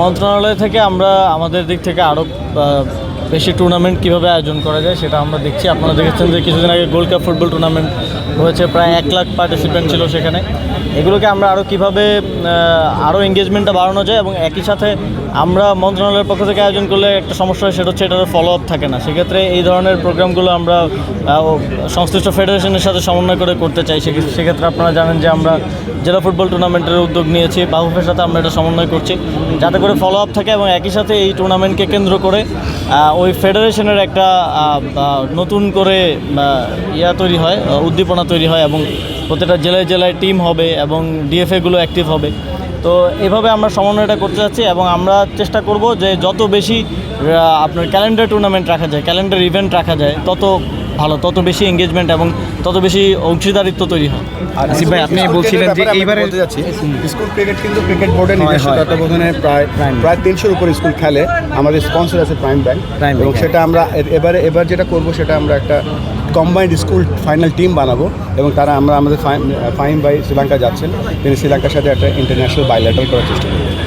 মন্ত্রণালয় থেকে আমরা আমাদের দিক থেকে আরও বেশি টুর্নামেন্ট কীভাবে আয়োজন করা যায় সেটা আমরা দেখছি। আপনারা দেখেছেন যে কিছুদিন আগে গোল্ড কাপ ফুটবল টুর্নামেন্ট হয়েছে, প্রায় এক লাখ পার্টিসিপেন্ট ছিল সেখানে। এগুলোকে আমরা আরও কীভাবে আরও এঙ্গেজমেন্টটা বাড়ানো যায় এবং একই সাথে আমরা মন্ত্রণালয়ের পক্ষ থেকে আয়োজন করলে একটা সমস্যা হয়, সেটা হচ্ছে এটার ফলো আপ থাকে না। সেক্ষেত্রে এই ধরনের প্রোগ্রামগুলো আমরা সংশ্লিষ্ট ফেডারেশনের সাথে সমন্বয় করে করতে চাই। সেক্ষেত্রে আপনারা জানেন যে আমরা জেলা ফুটবল টুর্নামেন্টের উদ্যোগ নিয়েছি। বাহুফের সাথে আমরা এটা সমন্বয় করছি। যাতে করে ফলো আপ থাকে এবং একই সাথে এই টুর্নামেন্টকে কেন্দ্র করে ওই ফেডারেশনের একটা নতুন করে ইয়া তৈরি হয় উদ্দীপনা তৈরি হয় এবং প্রতিটা জেলায় জেলায় টিম হবে এবং ডিএফএগুলো অ্যাক্টিভ হবে। তো এভাবে আমরা সমন্বয়টা করতে যাচ্ছি এবং আমরা চেষ্টা করব যে যত বেশি আপনার ক্যালেন্ডার টুর্নামেন্ট রাখা যায় ক্যালেন্ডার ইভেন্ট রাখা যায়, তত ভালো তত বেশি এঙ্গেজমেন্ট এবং তত বেশি অংশীদারিত্ব তৈরি হয়। আসিফ ভাই, আপনি বলছিলেন যে এইবারে- বলতে যাচ্ছি স্কুল ক্রিকেট কিন্তু ক্রিকেট বোর্ডের হয়, নিজস্ব হয়। তত্ত্বাবধানে প্রায় প্রায় তিনশোর উপর স্কুল খেলে। আমাদের স্পন্সর আছে প্রাইম ব্যাংক এবং সেটা আমরা এবারে এবার যেটা করব সেটা আমরা একটা কম্বাইন্ড স্কুল ফাইনাল টিম বানাবো। এবং তারা আমরা আমাদের ফাইম ভাই শ্রীলঙ্কা যাচ্ছেন। তিনি শ্রীলঙ্কার সাথে একটা ইন্টারন্যাশনাল বাইলেটাল করার চেষ্টা করব